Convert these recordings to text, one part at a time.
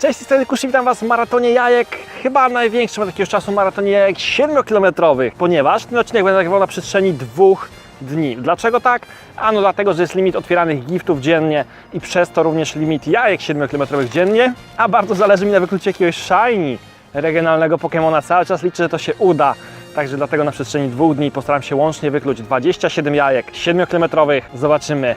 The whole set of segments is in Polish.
Cześć, z tej strony witam Was w maratonie jajek, chyba największym od jakiegoś czasu maratonie jajek 7-kilometrowych, ponieważ ten odcinek będzie nagrywał na przestrzeni dwóch dni. Dlaczego tak? Ano dlatego, że jest limit otwieranych giftów dziennie i przez to również limit jajek 7-kilometrowych dziennie, a bardzo zależy mi na wykluciu jakiegoś shiny regionalnego Pokemona. Cały czas liczę, że to się uda. Także dlatego na przestrzeni dwóch dni postaram się łącznie wykluć 27 jajek 7-kilometrowych. Zobaczymy,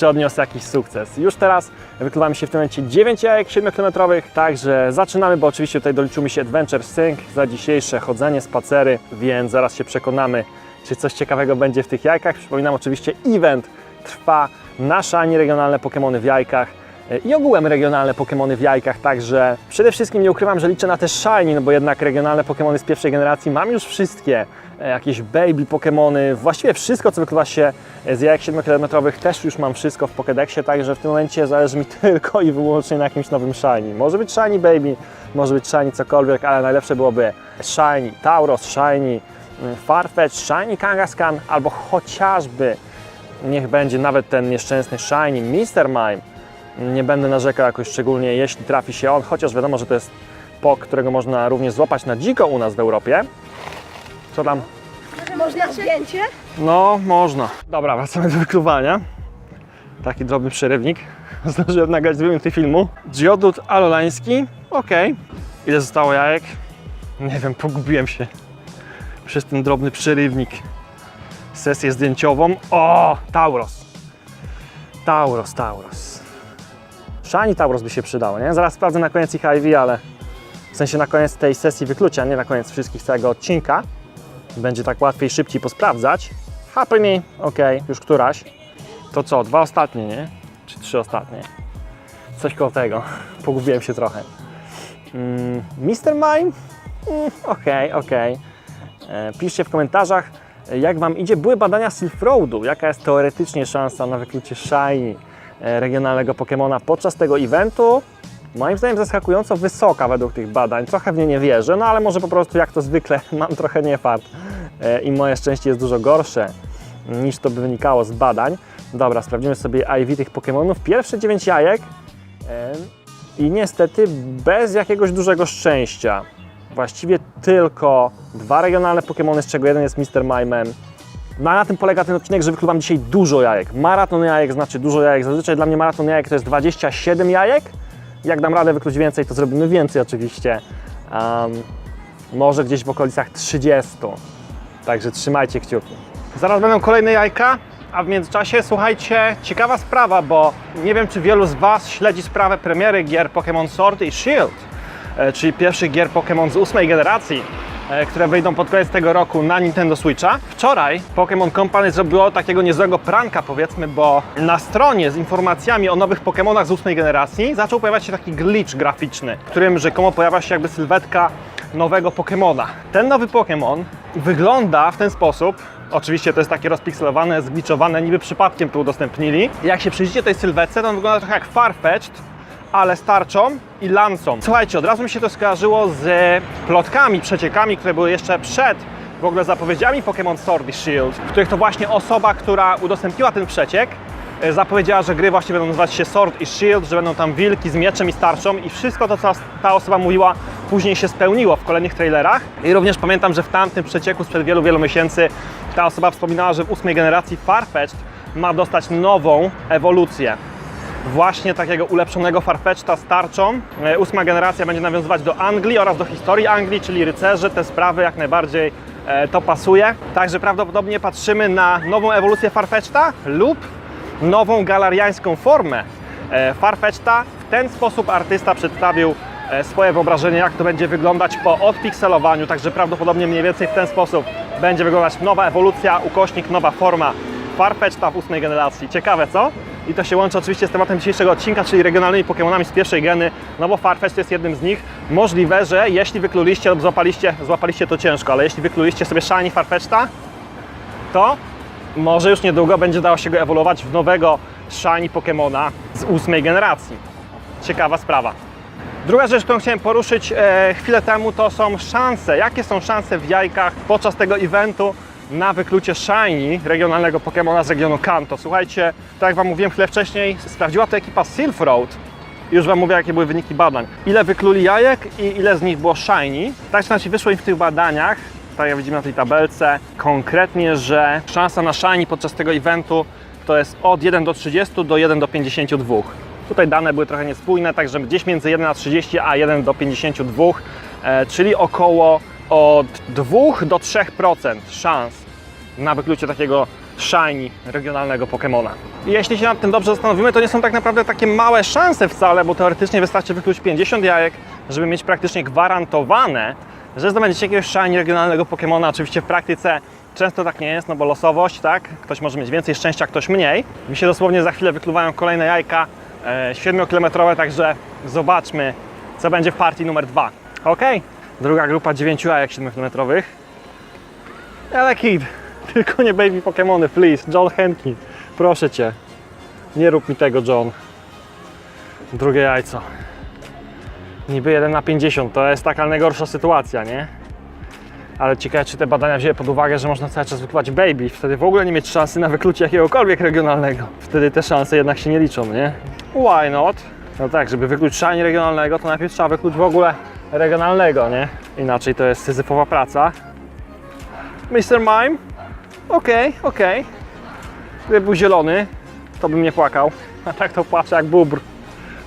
czy odniosę jakiś sukces. Już teraz wykluwamy się w tym momencie 9 jajek 7-kilometrowych, także zaczynamy, bo oczywiście tutaj doliczył mi się Adventure Sync za dzisiejsze chodzenie, spacery, więc zaraz się przekonamy, czy coś ciekawego będzie w tych jajkach. Przypominam oczywiście, event trwa na szani regionalne Pokemony w jajkach e, i ogółem regionalne Pokemony w jajkach, także przede wszystkim nie ukrywam, że liczę na te shiny, no bo jednak regionalne Pokemony z pierwszej generacji mam już wszystkie, jakieś baby Pokemony, właściwie wszystko co wykluwa się e, z jajek 7-kilometrowych też już mam wszystko w Pokédexie, także w tym momencie zależy mi tylko i wyłącznie na jakimś nowym shiny. Może być shiny baby, może być shiny cokolwiek, ale najlepsze byłoby shiny Tauros, shiny mm, Farfetch, shiny Kangaskhan albo chociażby niech będzie nawet ten nieszczęsny shiny Mr. Mime. Nie będę narzekał jakoś szczególnie, jeśli trafi się on, chociaż wiadomo, że to jest pok, którego można również złapać na dziko u nas w Europie. Co tam? Można zdjęcie? No, można. Dobra, wracamy do wykluwania. Taki drobny przerywnik. Zdążyłem nagrać dwie minuty filmu. Dziodut alolański. Okej. Ile zostało jajek? Nie wiem, pogubiłem się. Przez ten drobny przerywnik. Sesję zdjęciową. O, Tauros. Tauros, Tauros. Szani Tauros by się przydało, nie? Zaraz sprawdzę na koniec ich IV, ale w sensie na koniec tej sesji wyklucia, nie na koniec wszystkich całego odcinka. Będzie tak łatwiej, szybciej posprawdzać. Happy me, ok, już któraś. To co, dwa ostatnie, nie? Czy trzy ostatnie? Coś koło tego. Pogubiłem się trochę. Mm, Mr. Mime? Mm, Okej, okej. E, Piszcie w komentarzach, jak Wam idzie. Były badania Silk Roadu. Jaka jest teoretycznie szansa na wyklucie Shiny e, regionalnego Pokemona podczas tego eventu? Moim zdaniem zaskakująco wysoka według tych badań. Trochę w nie nie wierzę, no ale może po prostu jak to zwykle mam trochę niefart e, i moje szczęście jest dużo gorsze niż to by wynikało z badań. Dobra, sprawdzimy sobie IV tych Pokemonów. Pierwsze 9 jajek e, i niestety bez jakiegoś dużego szczęścia. Właściwie tylko dwa regionalne Pokemony, z czego jeden jest Mr. Mimem. No a na tym polega ten odcinek, że wykluwam dzisiaj dużo jajek. Maraton jajek znaczy dużo jajek. Zazwyczaj dla mnie maraton jajek to jest 27 jajek. Jak dam radę wykluć więcej, to zrobimy więcej oczywiście. Um, może gdzieś w okolicach 30. Także trzymajcie kciuki. Zaraz będą kolejne jajka, a w międzyczasie słuchajcie, ciekawa sprawa, bo nie wiem czy wielu z Was śledzi sprawę premiery gier Pokémon Sword i Shield, e, czyli pierwszych gier Pokémon z ósmej generacji, które wyjdą pod koniec tego roku na Nintendo Switcha. Wczoraj Pokémon Company zrobiło takiego niezłego pranka powiedzmy, bo na stronie z informacjami o nowych Pokémonach z ósmej generacji zaczął pojawiać się taki glitch graficzny, w którym rzekomo pojawia się jakby sylwetka nowego Pokemona. Ten nowy Pokémon wygląda w ten sposób. Oczywiście to jest takie rozpikselowane, zgliczowane, niby przypadkiem to udostępnili. Jak się przyjrzycie tej sylwetce, to on wygląda trochę jak Farfetch'd, ale z tarczą i lancą. Słuchajcie, od razu mi się to skojarzyło z plotkami, przeciekami, które były jeszcze przed w ogóle zapowiedziami Pokémon Sword i Shield, w których to właśnie osoba, która udostępniła ten przeciek, e, zapowiedziała, że gry właśnie będą nazywać się Sword i Shield, że będą tam wilki z mieczem i z tarczą i wszystko to, co ta osoba mówiła, później się spełniło w kolejnych trailerach. I również pamiętam, że w tamtym przecieku sprzed wielu, wielu miesięcy ta osoba wspominała, że w ósmej generacji Farfetch'd ma dostać nową ewolucję właśnie takiego ulepszonego Farfetch'ta z tarczą. E, Ósma generacja będzie nawiązywać do Anglii oraz do historii Anglii, czyli rycerzy, te sprawy jak najbardziej e, to pasuje. Także prawdopodobnie patrzymy na nową ewolucję Farfetch'ta lub nową galariańską formę e, Farfetch'ta. W ten sposób artysta przedstawił swoje wyobrażenie, jak to będzie wyglądać po odpikselowaniu, także prawdopodobnie mniej więcej w ten sposób będzie wyglądać nowa ewolucja, ukośnik, nowa forma Farfetch'ta w ósmej generacji. Ciekawe, co? I to się łączy oczywiście z tematem dzisiejszego odcinka, czyli regionalnymi Pokémonami z pierwszej geny, no bo Farfetch jest jednym z nich. Możliwe, że jeśli wykluliście lub złapaliście, złapaliście to ciężko, ale jeśli wykluliście sobie Shiny Farfetch'ta, to może już niedługo będzie dało się go ewoluować w nowego Shiny Pokémona z ósmej generacji. Ciekawa sprawa. Druga rzecz, którą chciałem poruszyć e, chwilę temu, to są szanse. Jakie są szanse w jajkach podczas tego eventu na wyklucie Shiny regionalnego Pokémona z regionu Kanto? Słuchajcie, tak jak Wam mówiłem chwilę wcześniej, sprawdziła to ekipa Silk Road Już Wam mówię, jakie były wyniki badań. Ile wykluli jajek i ile z nich było shiny. Tak czy inaczej wyszło im w tych badaniach, tak jak widzimy na tej tabelce, konkretnie, że szansa na shiny podczas tego eventu to jest od 1 do 30 do 1 do 52. Tutaj dane były trochę niespójne, także gdzieś między 1 na 30 a 1 do 52, e, czyli około od 2 do 3% szans na wyklucie takiego shiny regionalnego Pokemona. I jeśli się nad tym dobrze zastanowimy, to nie są tak naprawdę takie małe szanse wcale, bo teoretycznie wystarczy wykluć 50 jajek, żeby mieć praktycznie gwarantowane, że zdobędziecie jakiegoś shiny regionalnego Pokemona. Oczywiście w praktyce często tak nie jest, no bo losowość, tak? Ktoś może mieć więcej szczęścia, ktoś mniej. Mi się dosłownie za chwilę wykluwają kolejne jajka e, 7-kilometrowe, także zobaczmy, co będzie w partii numer 2. Ok, druga grupa 9 jajek 7-kilometrowych. Ale kid, tylko nie baby Pokemony, please. John Henkin, proszę cię. Nie rób mi tego, John. Drugie jajco. Niby 1 na 50, to jest taka najgorsza sytuacja, nie? Ale ciekawe, czy te badania wzięły pod uwagę, że można cały czas wykluwać baby. Wtedy w ogóle nie mieć szansy na wyklucie jakiegokolwiek regionalnego. Wtedy te szanse jednak się nie liczą, nie? Why not? No tak, żeby wykluć szanie regionalnego, to najpierw trzeba wykluć w ogóle regionalnego, nie? Inaczej to jest syzyfowa praca. Mr. Mime? Okej, okej. Gdyby był zielony, to bym nie płakał. A tak to płaczę jak bubr.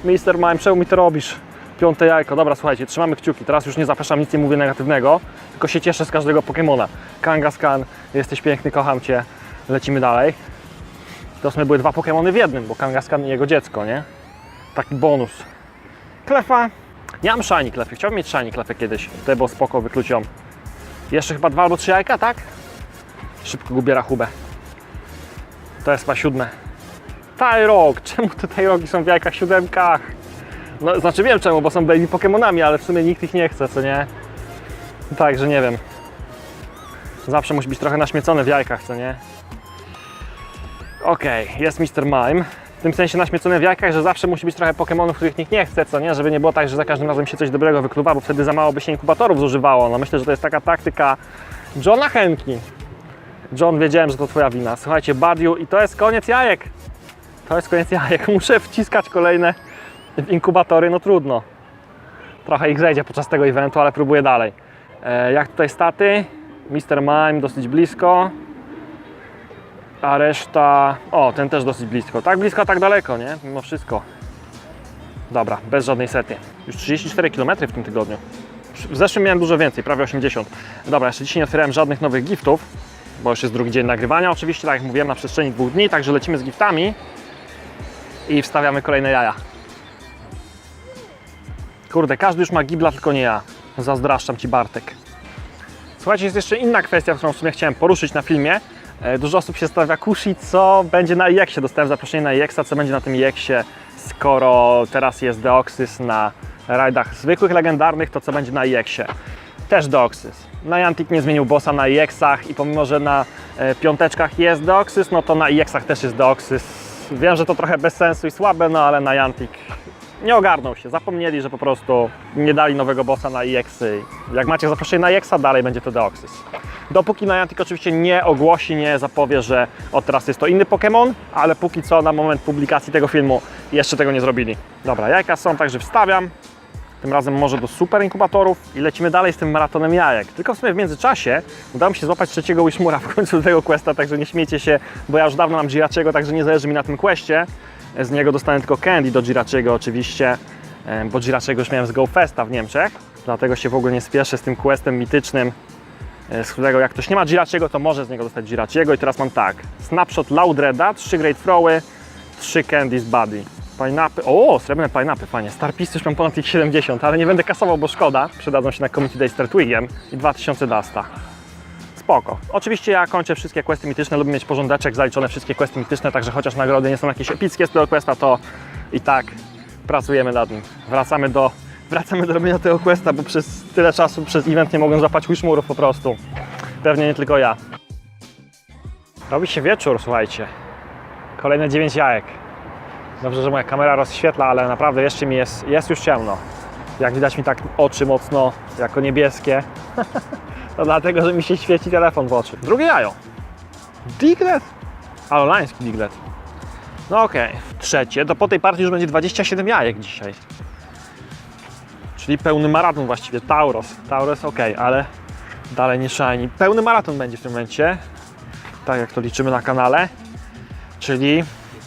Mr. Mime, czemu mi to robisz? Piąte jajko. Dobra, słuchajcie, trzymamy kciuki. Teraz już nie zapraszam, nic nie mówię negatywnego, tylko się cieszę z każdego Pokemona. Kangaskhan, jesteś piękny, kocham Cię. Lecimy dalej. To w sumie były dwa Pokemony w jednym, bo Kangaskhan i jego dziecko, nie? Taki bonus. Klefa. Nie mam shiny klefy. Chciałbym mieć shiny klefę kiedyś. To było spoko, wyklucią. Jeszcze chyba dwa albo trzy jajka, tak? Szybko gubię rachubę. To jest chyba siódme. Tyrok! Czemu te Tyroki są w jajkach siódemkach? No, znaczy wiem czemu, bo są baby Pokemonami, ale w sumie nikt ich nie chce, co nie? Także nie wiem. Zawsze musi być trochę naśmiecony w jajkach, co nie? Okej, jest Mr. Mime. W tym sensie naśmiecony w jajkach, że zawsze musi być trochę Pokemonów, których nikt nie chce, co nie? Żeby nie było tak, że za każdym razem się coś dobrego wykluwa, bo wtedy za mało by się inkubatorów zużywało. No myślę, że to jest taka taktyka Johna Henki. John, wiedziałem, że to twoja wina. Słuchajcie, Badiu i to jest koniec jajek. To jest koniec jajek. Muszę wciskać kolejne w inkubatory, no trudno. Trochę ich zejdzie podczas tego eventu, ale próbuję dalej. E, jak tutaj staty? Mr. Mime dosyć blisko. A reszta... O, ten też dosyć blisko. Tak blisko, tak daleko, nie? Mimo wszystko. Dobra, bez żadnej sety. Już 34 km w tym tygodniu. W zeszłym miałem dużo więcej, prawie 80. Dobra, jeszcze dzisiaj nie otwierałem żadnych nowych giftów, bo już jest drugi dzień nagrywania. Oczywiście, tak jak mówiłem, na przestrzeni dwóch dni, także lecimy z giftami i wstawiamy kolejne jaja. Kurde, każdy już ma gibla, tylko nie ja. Zazdraszczam Ci, Bartek. Słuchajcie, jest jeszcze inna kwestia, którą w sumie chciałem poruszyć na filmie. E, Dużo osób się stawia kusi, co będzie na IX-ie. Dostałem zaproszenie na IX-a, co będzie na tym IX-ie, skoro teraz jest Deoxys na rajdach zwykłych, legendarnych, to co będzie na IX-ie. Też Deoxys. Niantic nie zmienił bossa na IX-ach i pomimo, że na e, piąteczkach jest Deoxys, no to na IX-ach też jest Deoxys. Wiem, że to trochę bez sensu i słabe, no ale Niantic nie ogarnął się, zapomnieli, że po prostu nie dali nowego bossa na EX-y. Jak macie zaproszenie na EX-a, dalej będzie to Deoxys. Dopóki Niantic oczywiście nie ogłosi, nie zapowie, że od teraz jest to inny Pokémon, ale póki co na moment publikacji tego filmu jeszcze tego nie zrobili. Dobra, jajka są, także wstawiam. Tym razem może do super inkubatorów i lecimy dalej z tym maratonem jajek. Tylko w sumie w międzyczasie udało mi się złapać trzeciego Wishmura w końcu tego questa, także nie śmiejcie się, bo ja już dawno mam Giraciego, także nie zależy mi na tym questie. Z niego dostanę tylko candy do Giraciego oczywiście, bo Giraciego już miałem z GoFesta w Niemczech, dlatego się w ogóle nie spieszę z tym questem mitycznym, e, z którego jak ktoś nie ma Giraciego, to może z niego dostać Giraciego i teraz mam tak, Snapshot Loudreda, 3 Great Throwy, 3 Candy z Buddy. Pineapple, o, srebrne pineapple, fajnie. Starpisty już mam ponad ich 70, ale nie będę kasował, bo szkoda. Przydadzą się na Community Day z Turtwigiem i 2000 Dasta. Spoko. Oczywiście ja kończę wszystkie questy mityczne, lubię mieć porządeczek, zaliczone wszystkie questy mityczne, także chociaż nagrody nie są jakieś epickie z tego questa, to i tak pracujemy nad nim. Wracamy do, wracamy do robienia tego questa, bo przez tyle czasu, przez event nie mogłem złapać Wishmurów po prostu. Pewnie nie tylko ja. Robi się wieczór, słuchajcie. Kolejne 9 jajek. Dobrze, że moja kamera rozświetla, ale naprawdę jeszcze mi jest, jest już ciemno. Jak widać mi tak oczy mocno jako niebieskie. to dlatego, że mi się świeci telefon w oczy. Drugie jajo. Diglett. Alolański Diglett. No okej, trzecie, to po tej partii już będzie 27 jajek dzisiaj. Czyli pełny maraton właściwie, Tauros. Tauros ok, ale dalej nie shiny. Pełny maraton będzie w tym momencie, tak jak to liczymy na kanale, czyli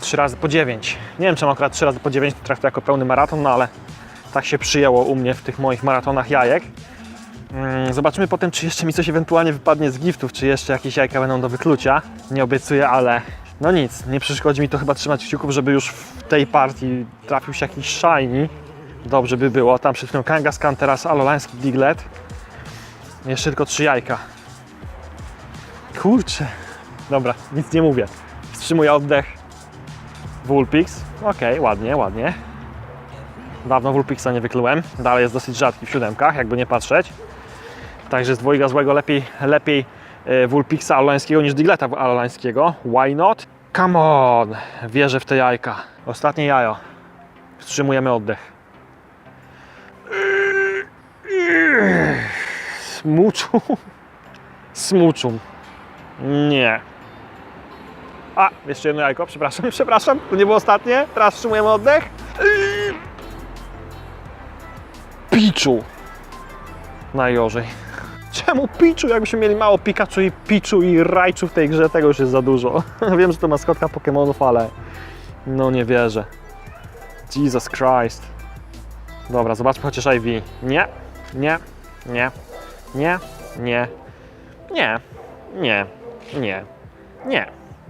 3 razy po 9. Nie wiem czemu akurat 3 razy po 9 to traktuję jako pełny maraton, no ale tak się przyjęło u mnie w tych moich maratonach jajek. Mm, Zobaczymy potem, czy jeszcze mi coś ewentualnie wypadnie z giftów, czy jeszcze jakieś jajka będą do wyklucia. Nie obiecuję, ale no nic, nie przeszkodzi mi to chyba trzymać kciuków, żeby już w tej partii trafił się jakiś shiny. Dobrze by było. Tam przed chwilą Kangaskhan, teraz Alolański Diglett. Jeszcze tylko trzy jajka. Kurczę. Dobra, nic nie mówię. Wstrzymuję oddech. Vulpix. Okej, ładnie, ładnie. Dawno Vulpixa nie wyklułem. Dalej jest dosyć rzadki w siódemkach, jakby nie patrzeć. Także z dwojga złego lepiej, lepiej e, Vulpixa alolańskiego niż Digletta alolańskiego. Why not? Come on! Wierzę w te jajka. Ostatnie jajo. Wstrzymujemy oddech. Smuczu. Smuczu. Nie. A, jeszcze jedno jajko, przepraszam, przepraszam. To nie było ostatnie. Teraz wstrzymujemy oddech. Piczu. Najgorzej. Czemu Picchu? Jakbyśmy mieli mało Pikachu i Picchu i Raichu w tej grze, tego już jest za dużo. Wiem, że to maskotka Pokémonów, ale no nie wierzę. Jesus Christ. Dobra, zobaczmy chociaż IV. Nie, nie, nie, nie, nie, nie, nie, nie, nie.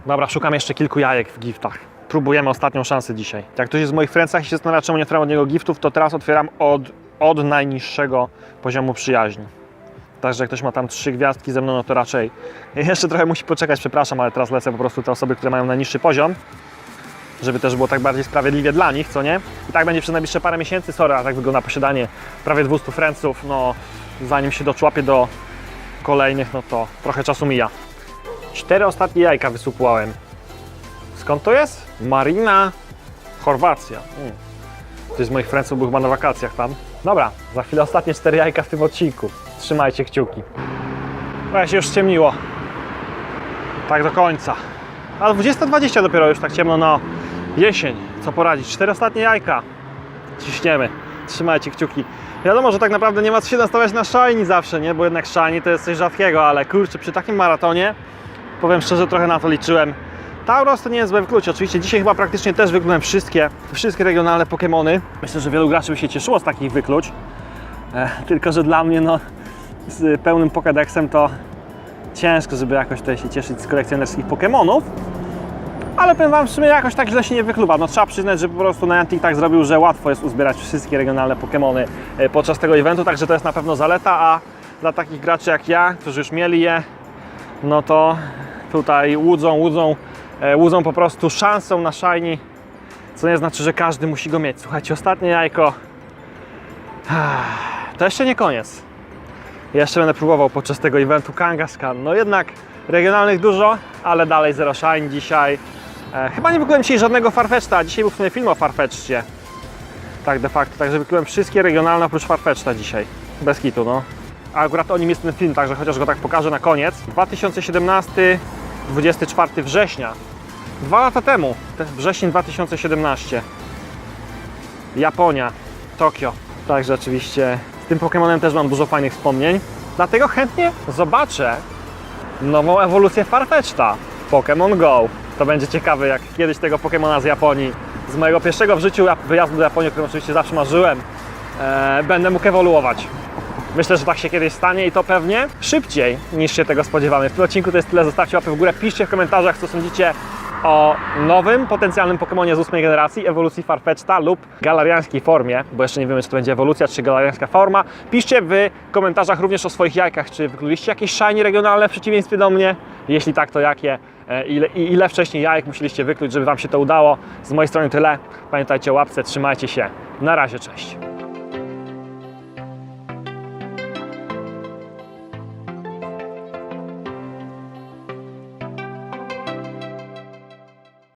Dobra, szukam jeszcze kilku jajek w giftach. Próbujemy ostatnią szansę dzisiaj. Jak ktoś jest w moich friendsach i się zastanawia, czemu nie otwieram od niego giftów, to teraz otwieram od, od najniższego poziomu przyjaźni. Także jak ktoś ma tam trzy gwiazdki ze mną, no to raczej jeszcze trochę musi poczekać, przepraszam, ale teraz lecę po prostu te osoby, które mają najniższy poziom, żeby też było tak bardziej sprawiedliwie dla nich, co nie? I tak będzie przez najbliższe parę miesięcy, sorry, a tak wygląda posiadanie prawie 200 friendsów, no zanim się doczłapię do kolejnych, no to trochę czasu mija. Cztery ostatnie jajka wysupłałem. Skąd to jest? Marina, Chorwacja. Mm. Z moich friendsów był chyba na wakacjach tam. Dobra, za chwilę ostatnie cztery jajka w tym odcinku. Trzymajcie kciuki. No się już ściemniło. Tak do końca. A 20.20 dopiero już tak ciemno na jesień. Co poradzić? Cztery ostatnie jajka. Ciśniemy. Trzymajcie kciuki. Wiadomo, że tak naprawdę nie ma co się nastawiać na shiny zawsze, nie? Bo jednak shiny to jest coś rzadkiego, ale kurczę, przy takim maratonie powiem szczerze, trochę na to liczyłem. Tauros to nie jest złe wyklucie. Oczywiście dzisiaj chyba praktycznie też wyklułem wszystkie, wszystkie regionalne Pokémony. Myślę, że wielu graczy by się cieszyło z takich wykluć. E, tylko, że dla mnie no, z pełnym Pokédexem to ciężko, żeby jakoś tutaj się cieszyć z kolekcjonerskich Pokémonów. Ale powiem Wam, w sumie jakoś tak źle się nie wykluwa. No trzeba przyznać, że po prostu Niantic tak zrobił, że łatwo jest uzbierać wszystkie regionalne Pokémony e, podczas tego eventu, także to jest na pewno zaleta, a dla takich graczy jak ja, którzy już mieli je, no to tutaj łudzą, łudzą, e, łudzą po prostu szansą na shiny, co nie znaczy, że każdy musi go mieć. Słuchajcie, ostatnie jajko. To jeszcze nie koniec. Jeszcze będę próbował podczas tego eventu Kangaskhan. No jednak regionalnych dużo, ale dalej zero shine dzisiaj. E, chyba nie wyklułem dzisiaj żadnego Farfetchta, dzisiaj był w sumie film o Farfetchcie. Tak de facto, także wyklułem wszystkie regionalne oprócz Farfetchta dzisiaj. Bez kitu, no. A akurat o nim jest ten film, także chociaż go tak pokażę na koniec. 2017, 24 września. Dwa lata temu, te- wrzesień 2017. Japonia, Tokio. Także oczywiście z tym Pokémonem też mam dużo fajnych wspomnień. Dlatego chętnie zobaczę nową ewolucję Farfetch'ta Pokémon Go. To będzie ciekawe, jak kiedyś tego Pokémona z Japonii, z mojego pierwszego w życiu wyjazdu do Japonii, o którym oczywiście zawsze marzyłem, e, będę mógł ewoluować. Myślę, że tak się kiedyś stanie i to pewnie szybciej niż się tego spodziewamy. W tym odcinku to jest tyle. Zostawcie łapę w górę, piszcie w komentarzach, co sądzicie o nowym, potencjalnym Pokemonie z ósmej generacji, ewolucji Farfetch'ta lub galariańskiej formie, bo jeszcze nie wiemy, czy to będzie ewolucja, czy galariańska forma. Piszcie w komentarzach również o swoich jajkach, czy wykluliście jakieś shiny regionalne w przeciwieństwie do mnie? Jeśli tak, to jakie? E, Ile, i ile wcześniej jajek musieliście wykluć, żeby Wam się to udało? Z mojej strony tyle. Pamiętajcie o łapce, trzymajcie się. Na razie, cześć.